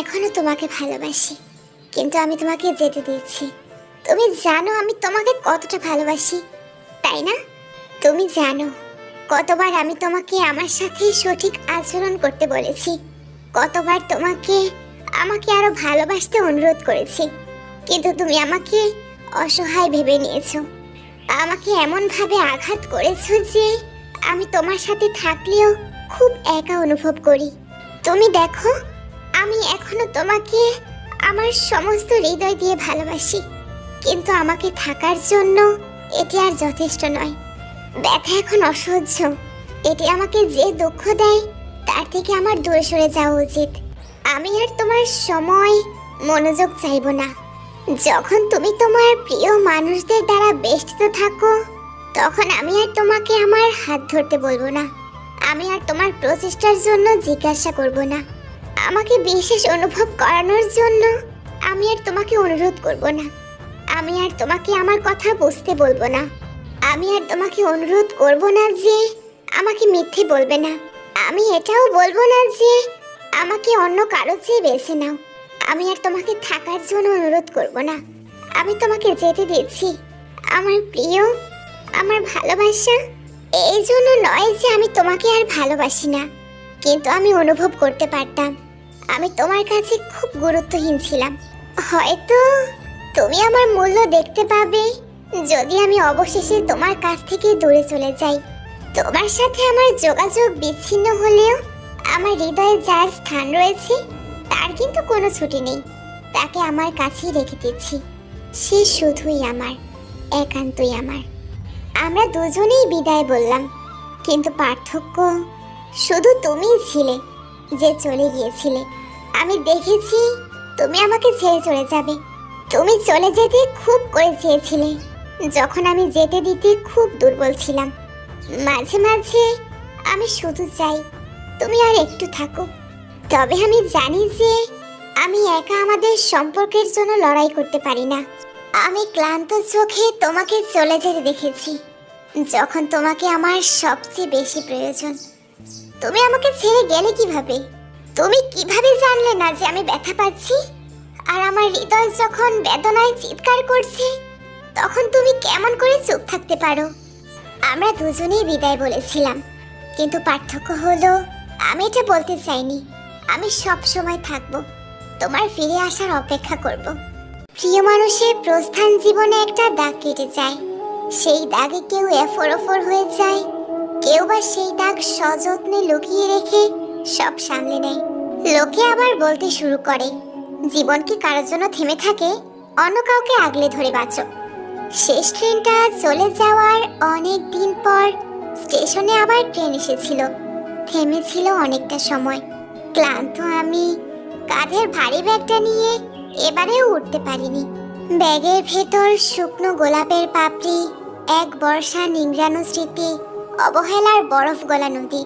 এখনও তোমাকে ভালোবাসি। কিন্তু আমি তোমাকে যেতে দিয়েছি। তুমি জানো আমি তোমাকে কতটা ভালোবাসি, তাই না? তুমি জানো, কতবার আমি তোমাকে আমার সাথে সঠিক আচরণ করতে বলেছি। কতবার তোমাকে, আমাকে আরও ভালোবাসতে অনুরোধ করেছি। কিন্তু তুমি আমাকে অসহায় ভেবে নিয়েছো। আমাকে এমনভাবে আঘাত করেছ যে আমি তোমার সাথে থাকলেও খুব একা অনুভব করি। তুমি দেখো আমি এখনও তোমাকে আমার সমস্ত হৃদয় দিয়ে ভালোবাসি। কিন্তু আমাকে থাকার জন্য এটি আর যথেষ্ট নয়। ব্যথা এখন অসহ্য। এটি আমাকে যে দুঃখ দেয়, তার থেকে আমার দূরে সরে যাওয়া উচিত। আমি আর তোমার সময়, মনোযোগ চাইব না। যখন তুমি তোমার প্রিয় মানুষদের দ্বারা বেষ্টিত থাকো, তখন আমি আর তোমাকে আমার হাত ধরতে বলব না। আমি আর তোমার প্রচেষ্টার জন্য জিজ্ঞাসা করব না। আমাকে বিশেষ অনুভব করানোর জন্য আমি আর তোমাকে অনুরোধ করব না। আমি আর তোমাকে আমার কথা বুঝতে বলব না। আমি আর তোমাকে অনুরোধ করব না যে আমাকে মিথ্যে বলবে না। আমি এটাও বলব না যে আমাকে অন্য কারও চেয়ে বেছে নাও। আমি আর তোমাকে থাকার জন্য অনুরোধ করব না। আমি তোমাকে যেতে দিচ্ছি। আমার প্রিয়, আমার ভালোবাসা, এই জন্য নয় যে আমি তোমাকে আর ভালোবাসি না। কিন্তু আমি অনুভব করতে পারতাম। আমি তোমার কাছে খুব গুরুত্বহীন ছিলাম। হয়তো তুমি আমার মূল্য দেখতে পাবে যদি আমি অবশেষে তোমার কাছ থেকে দূরে চলে যাই। তোমার সাথে আমার যোগাযোগ বিচ্ছিন্ন হলেও আমার হৃদয়ে যার স্থান রয়েছে, তার কিন্তু কোনো ছুটি নেই। তাকে আমার কাছেই রেখে দিচ্ছি। সে শুধুই আমার, একান্তই আমার। আমরা দুজনেই বিদায় বললাম, কিন্তু পার্থক্য শুধু তুমিই ছিলে। যে চলে গিয়েছিলে। আমি দেখেছি তুমি আমাকে ছেড়ে চলে যাবে। তুমি চলে যেতে খুব করে চেয়েছিলে। যখন আমি যেতে দিতে খুব দুর্বল ছিলাম। মাঝে মাঝে আমি শুধু চাই, তুমি আর একটু থাকো। তবে আমি জানি যে আমি একা আমাদের সম্পর্কের জন্য লড়াই করতে পারি না। আমি ক্লান্ত চোখে তোমাকে চলে যেতে দেখেছি, যখন তোমাকে আমার সবচেয়ে বেশি প্রয়োজন। তুমি আমাকে ছেড়ে গেলে কীভাবে? তুমি কীভাবে জানলে না যে আমি ব্যথা পাচ্ছি? আর আমার হৃদয় যখন বেদনায় চিৎকার করছে, তখন তুমি কেমন করে চুপ থাকতে পারো? আমরা দুজনেই বিদায় বলেছিলাম। কিন্তু পার্থক্য হলো, আমি এটা বলতে চাইনি। আমি সব সময় থাকব। তোমার ফিরে আসার অপেক্ষা করব। প্রিয় মানুষের প্রস্থান জীবনে একটা দাগ কেটে যায়। সেই দাগে কেউ এফর ওফর হয়ে যায়। কেউ বা সেই দাগ সযত্নে লুকিয়ে রেখে সব সামলে নেয়। লোকে আবার বলতে শুরু করে, জীবন কি কারোর জন্য থেমে থাকে? অন্য কাউকে আগলে ধরে বাঁচো। শেষ ট্রেনটা চলে যাওয়ার অনেক দিন পর স্টেশনে আবার ট্রেন এসেছিল। থেমেছিল অনেকটা সময়। ক্লান্ত আমি কাঁধের ভারী ব্যাগটা নিয়ে এবারেও উঠতে পারিনি। ব্যাগের ভেতর শুকনো গোলাপের পাপড়ি, এক বর্ষা নিংড়ানো স্মৃতি অবহেলার বরফ গলা নদী,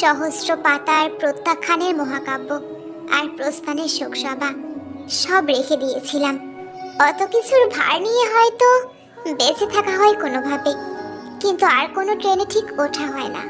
সহস্র পাতার প্রত্যাখ্যানের মহাকাব্য আর প্রস্থানের শোকসভা, সব রেখে দিয়েছিলাম। অত কিছুর ভার নিয়ে হয়তো বেঁচে থাকা হয় কোনোভাবে, কিন্তু আর কোনো ট্রেনে ঠিক ওঠা হয় না।